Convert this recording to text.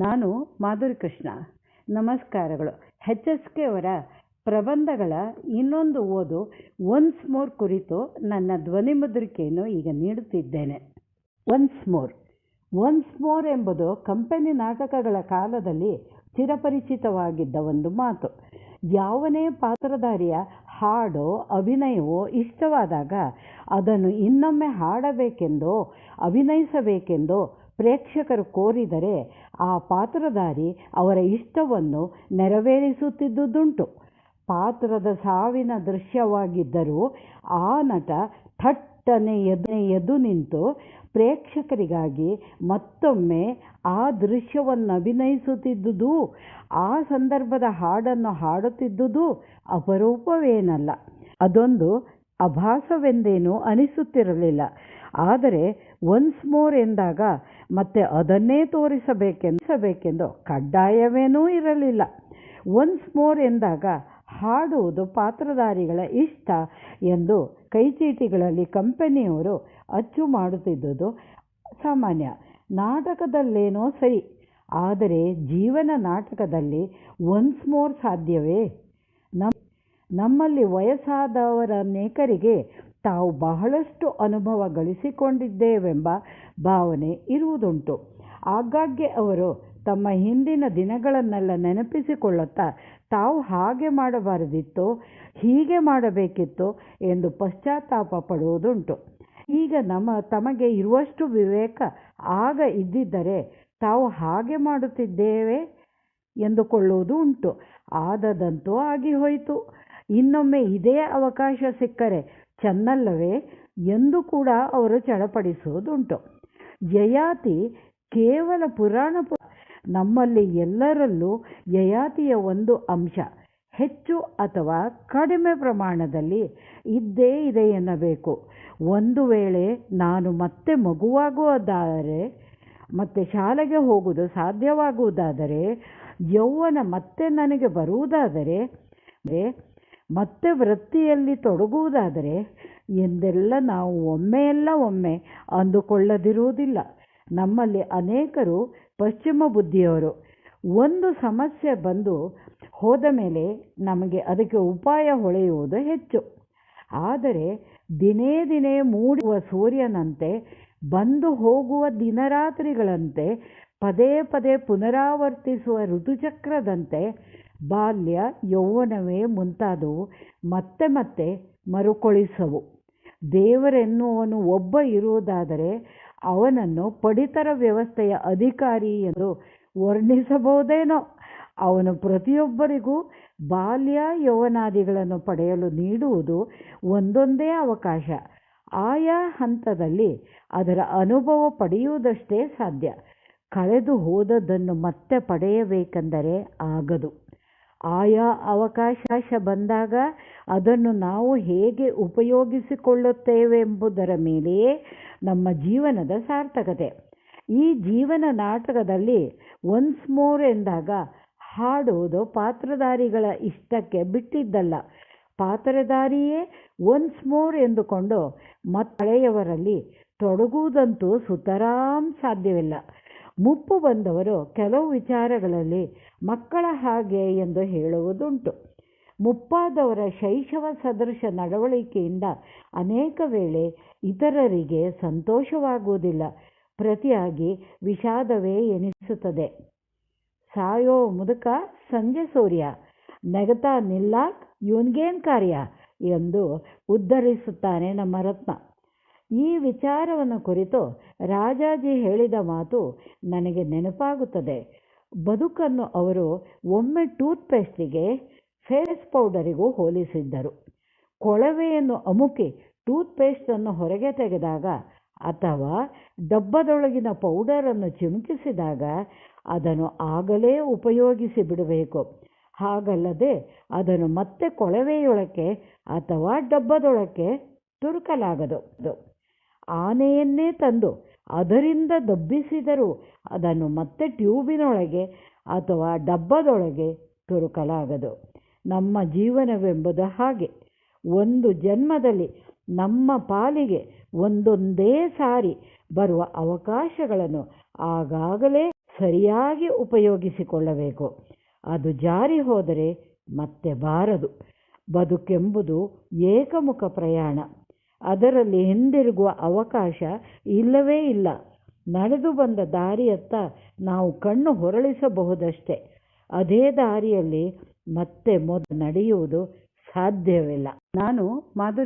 ನಾನು ಮಾಧುರಿ ಕೃಷ್ಣ. ನಮಸ್ಕಾರಗಳು. H S K ಅವರ ಪ್ರಬಂಧಗಳ ಇನ್ನೊಂದು ಓದು ಒನ್ಸ್ ಮೋರ್ ಕುರಿತು ನನ್ನ ಧ್ವನಿಮುದ್ರಿಕೆಯನ್ನು ಈಗ ನೀಡುತ್ತಿದ್ದೇನೆ. ಒನ್ಸ್ ಮೋರ್ ಒನ್ಸ್ ಮೋರ್ ಎಂಬುದು ಕಂಪನಿ ನಾಟಕಗಳ ಕಾಲದಲ್ಲಿ ಚಿರಪರಿಚಿತವಾಗಿದ್ದ ಒಂದು ಮಾತು. ಯಾವನೇ ಪಾತ್ರಧಾರಿಯ ಹಾಡೋ ಅಭಿನಯವೋ ಇಷ್ಟವಾದಾಗ ಅದನ್ನು ಇನ್ನೊಮ್ಮೆ ಹಾಡಬೇಕೆಂದೋ, ಅಭಿನಯಿಸಬೇಕೆಂದೋ ಪ್ರೇಕ್ಷಕರು ಕೋರಿದರೆ ಆ ಪಾತ್ರಧಾರಿ ಅವರ ಇಷ್ಟವನ್ನು ನೆರವೇರಿಸುತ್ತಿದ್ದುದುಂಟು. ಪಾತ್ರದ ಸಾವಿನ ದೃಶ್ಯವಾಗಿದ್ದರೂ ಆ ನಟ ಥಟ್ಟನೆ ಎದೆ ಎದ್ದು ನಿಂತು ಪ್ರೇಕ್ಷಕರಿಗಾಗಿ ಮತ್ತೊಮ್ಮೆ ಆ ದೃಶ್ಯವನ್ನು ಅಭಿನಯಿಸುತ್ತಿದ್ದುದು ಆ ಸಂದರ್ಭದ ಹಾಡನ್ನು ಹಾಡುತ್ತಿದ್ದುದು ಅಪರೂಪವೇನಲ್ಲ. ಅದೊಂದು ಅಭಾಸವೆಂದೇನೂ ಅನಿಸುತ್ತಿರಲಿಲ್ಲ. ಆದರೆ ಒನ್ಸ್ ಮೋರ್ ಎಂದಾಗ ಮತ್ತೆ ಅದನ್ನೇ ತೋರಿಸಬೇಕೆಂದು ಕಡ್ಡಾಯವೇನೂ ಇರಲಿಲ್ಲ. ಒನ್ಸ್ ಮೋರ್ ಎಂದಾಗ ಹಾಡುವುದು ಪಾತ್ರಧಾರಿಗಳ ಇಷ್ಟ ಎಂದು ಕೈಚೀಟಿಗಳಲ್ಲಿ ಕಂಪನಿಯವರು ಅಚ್ಚು ಮಾಡುತ್ತಿದ್ದುದು ಸಾಮಾನ್ಯ. ನಾಟಕದಲ್ಲೇನೋ ಸರಿ, ಆದರೆ ಜೀವನ ನಾಟಕದಲ್ಲಿ ಒನ್ಸ್ ಮೋರ್ ಸಾಧ್ಯವೇ? ನಮ್ಮ ನಮ್ಮಲ್ಲಿ ವಯಸ್ಸಾದವರನೇಕರಿಗೆ ತಾವು ಬಹಳಷ್ಟು ಅನುಭವ ಗಳಿಸಿಕೊಂಡಿದ್ದೇವೆಂಬ ಭಾವನೆ ಇರುವುದುಂಟು. ಆಗಾಗ್ಗೆ ಅವರು ತಮ್ಮ ಹಿಂದಿನ ದಿನಗಳನ್ನೆಲ್ಲ ನೆನಪಿಸಿಕೊಳ್ಳುತ್ತಾ, ತಾವು ಹಾಗೆ ಮಾಡಬಾರದಿತ್ತು, ಹೀಗೆ ಮಾಡಬೇಕಿತ್ತು ಎಂದು ಪಶ್ಚಾತ್ತಾಪ ಪಡುವುದುಂಟು. ಈಗ ನಮ್ಮ, ತಮಗೆ ಇರುವಷ್ಟು ವಿವೇಕ ಆಗ ಇದ್ದಿದ್ದರೆ ತಾವು ಹಾಗೆ ಮಾಡುತ್ತಿದ್ದೇವೆ ಎಂದುಕೊಳ್ಳುವುದು ಉಂಟು. ಆದದಂತೂ ಆಗಿ ಹೋಯಿತು. ಇನ್ನೊಮ್ಮೆ ಇದೇ ಅವಕಾಶ ಸಿಕ್ಕರೆ ಚೆನ್ನಲ್ಲವೇ ಎಂದು ಕೂಡ ಅವರು ಚಡಪಡಿಸುವುದುಂಟು. ಯಯಾತಿ ಕೇವಲ ಪುರಾಣ ನಮ್ಮಲ್ಲಿ ಎಲ್ಲರಲ್ಲೂ ಯಯಾತಿಯ ಒಂದು ಅಂಶ, ಹೆಚ್ಚು ಅಥವಾ ಕಡಿಮೆ ಪ್ರಮಾಣದಲ್ಲಿ ಇದ್ದೇ ಇದೆ ಎನ್ನಬೇಕು. ಒಂದು ವೇಳೆ ನಾನು ಮತ್ತೆ ಮಗುವಾಗುವುದಾದರೆ, ಮತ್ತೆ ಶಾಲೆಗೆ ಹೋಗುವುದು ಸಾಧ್ಯವಾಗುವುದಾದರೆ, ಯೌವನ ಮತ್ತೆ ನನಗೆ ಬರುವುದಾದರೆ ಮತ್ತೆ ವೃತ್ತಿಯಲ್ಲಿ ತೊಡಗುವುದಾದರೆ ಎಂದೆಲ್ಲ ನಾವು ಒಮ್ಮೆಯಲ್ಲ ಒಮ್ಮೆ ಅಂದುಕೊಳ್ಳದಿರುವುದಿಲ್ಲ. ನಮ್ಮಲ್ಲಿ ಅನೇಕರು ಪಶ್ಚಿಮ ಬುದ್ಧಿಯವರು. ಒಂದು ಸಮಸ್ಯೆ ಬಂದು ಹೋದ ಮೇಲೆ ನಮಗೆ ಅದಕ್ಕೆ ಉಪಾಯ ಹೊಳೆಯುವುದು ಹೆಚ್ಚು. ಆದರೆ ದಿನೇ ದಿನೇ ಮೂಡುವ ಸೂರ್ಯನಂತೆ, ಬಂದು ಹೋಗುವ ದಿನರಾತ್ರಿಗಳಂತೆ, ಪದೇ ಪದೇ ಪುನರಾವರ್ತಿಸುವ ಋತುಚಕ್ರದಂತೆ ಬಾಲ್ಯ ಯೌವನವೇ ಮುಂತಾದವು ಮತ್ತೆ ಮತ್ತೆ ಮರುಕಳಿಸವು. ದೇವರೆನ್ನುವನು ಒಬ್ಬ ಇರುವುದಾದರೆ ಅವನನ್ನು ಪಡಿತರ ವ್ಯವಸ್ಥೆಯ ಅಧಿಕಾರಿ ಎಂದು ವರ್ಣಿಸಬಹುದೇನೋ. ಅವನು ಪ್ರತಿಯೊಬ್ಬರಿಗೂ ಬಾಲ್ಯ ಯೌವನಾದಿಗಳನ್ನು ಪಡೆಯಲು ನೀಡುವುದು ಒಂದೊಂದೇ ಅವಕಾಶ. ಆಯಾ ಹಂತದಲ್ಲಿ ಅದರ ಅನುಭವ ಪಡೆಯುವುದಷ್ಟೇ ಸಾಧ್ಯ. ಕಳೆದು ಹೋದದ್ದನ್ನು ಮತ್ತೆ ಪಡೆಯಬೇಕೆಂದರೆ ಆಗದು. ಆಯಾ ಅವಕಾಶ ಬಂದಾಗ ಅದನ್ನು ನಾವು ಹೇಗೆ ಉಪಯೋಗಿಸಿಕೊಳ್ಳುತ್ತೇವೆ ಎಂಬುದರ ಮೇಲೆಯೇ ನಮ್ಮ ಜೀವನದ ಸಾರ್ಥಕತೆ. ಈ ಜೀವನ ನಾಟಕದಲ್ಲಿ ಒನ್ಸ್ ಮೋರ್ ಎಂದಾಗ ಹಾಡುವುದು ಪಾತ್ರಧಾರಿಗಳ ಇಷ್ಟಕ್ಕೆ ಬಿಟ್ಟಿದ್ದಲ್ಲ. ಪಾತ್ರಧಾರಿಯೇ ಒನ್ಸ್ ಮೋರ್ ಎಂದುಕೊಂಡು ಮತ್ತಳೆಯವರಲ್ಲಿ ತೊಡಗುವುದಂತೂ ಸುತರಾಂ ಸಾಧ್ಯವಿಲ್ಲ. ಮುಪ್ಪು ಬಂದವರು ಕೆಲವು ವಿಚಾರಗಳಲ್ಲಿ ಮಕ್ಕಳ ಹಾಗೆ ಎಂದು ಹೇಳುವುದುಂಟು. ಮುಪ್ಪಾದವರ ಶೈಶವ ಸದೃಶ ನಡವಳಿಕೆಯಿಂದ ಅನೇಕ ವೇಳೆ ಇತರರಿಗೆ ಸಂತೋಷವಾಗುವುದಿಲ್ಲ. ಪ್ರತಿಯಾಗಿ ವಿಷಾದವೇ ಎನಿಸುತ್ತದೆ. ಸಾಯೋ ಮುದುಕ ಸಂಜೆ ಸೂರ್ಯ, ನೆಗತಾ ನಿಲ್ಲಾಕ್ ಇವನ್ಗೇನು ಕಾರ್ಯ ಎಂದು ಉದ್ಧರಿಸುತ್ತಾನೆ ನಮ್ಮ ರತ್ನ. ಈ ವಿಚಾರವನ್ನು ಕುರಿತು ರಾಜಾಜಿ ಹೇಳಿದ ಮಾತು ನನಗೆ ನೆನಪಾಗುತ್ತದೆ. ಬದುಕನ್ನು ಅವರು ಒಮ್ಮೆ ಟೂತ್ಪೇಸ್ಟಿಗೆ, ಫೇಸ್ ಪೌಡರಿಗೂ ಹೋಲಿಸಿದ್ದರು. ಕೊಳವೆಯನ್ನು ಅಮುಕಿ ಟೂತ್ಪೇಸ್ಟನ್ನು ಹೊರಗೆ ತೆಗೆದಾಗ ಅಥವಾ ಡಬ್ಬದೊಳಗಿನ ಪೌಡರನ್ನು ಚಿಮುಕಿಸಿದಾಗ ಅದನ್ನು ಆಗಲೇ ಉಪಯೋಗಿಸಿ ಬಿಡಬೇಕು. ಹಾಗಲ್ಲದೆ ಅದನ್ನು ಮತ್ತೆ ಕೊಳವೆಯೊಳಕ್ಕೆ ಅಥವಾ ಡಬ್ಬದೊಳಕ್ಕೆ ತುರುಕಲಾಗದು. ಆನೆಯನ್ನೇ ತಂದು ಅದರಿಂದ ದಬ್ಬಿಸಿದರೂ. ಅದನ್ನು ಮತ್ತೆ ಟ್ಯೂಬಿನೊಳಗೆ ಅಥವಾ ಡಬ್ಬದೊಳಗೆ ತುರುಕಲಾಗದು. ನಮ್ಮ ಜೀವನವೆಂಬುದು ಹಾಗೆ. ಒಂದು ಜನ್ಮದಲ್ಲಿ ನಮ್ಮ ಪಾಲಿಗೆ ಒಂದೊಂದೇ ಸಾರಿ ಬರುವ ಅವಕಾಶಗಳನ್ನು ಆಗಾಗಲೇ ಸರಿಯಾಗಿ ಉಪಯೋಗಿಸಿಕೊಳ್ಳಬೇಕು. ಅದು ಜಾರಿ ಹೋದರೆ ಮತ್ತೆ ಬಾರದು. ಬದುಕೆಂಬುದು ಏಕಮುಖ ಪ್ರಯಾಣ. ಅದರಲ್ಲಿ ಹಿಂದಿರುಗುವ ಅವಕಾಶ ಇಲ್ಲವೇ ಇಲ್ಲ. ನಡೆದು ಬಂದ ದಾರಿಯತ್ತ ನಾವು ಕಣ್ಣು ಹೊರಳಿಸಬಹುದಷ್ಟೆ. ಅದೇ ದಾರಿಯಲ್ಲಿ ಮತ್ತೆ ಮೊದಲು ನಡೆಯುವುದು ಸಾಧ್ಯವಿಲ್ಲ. ನಾನು ಮಾಧುರಿ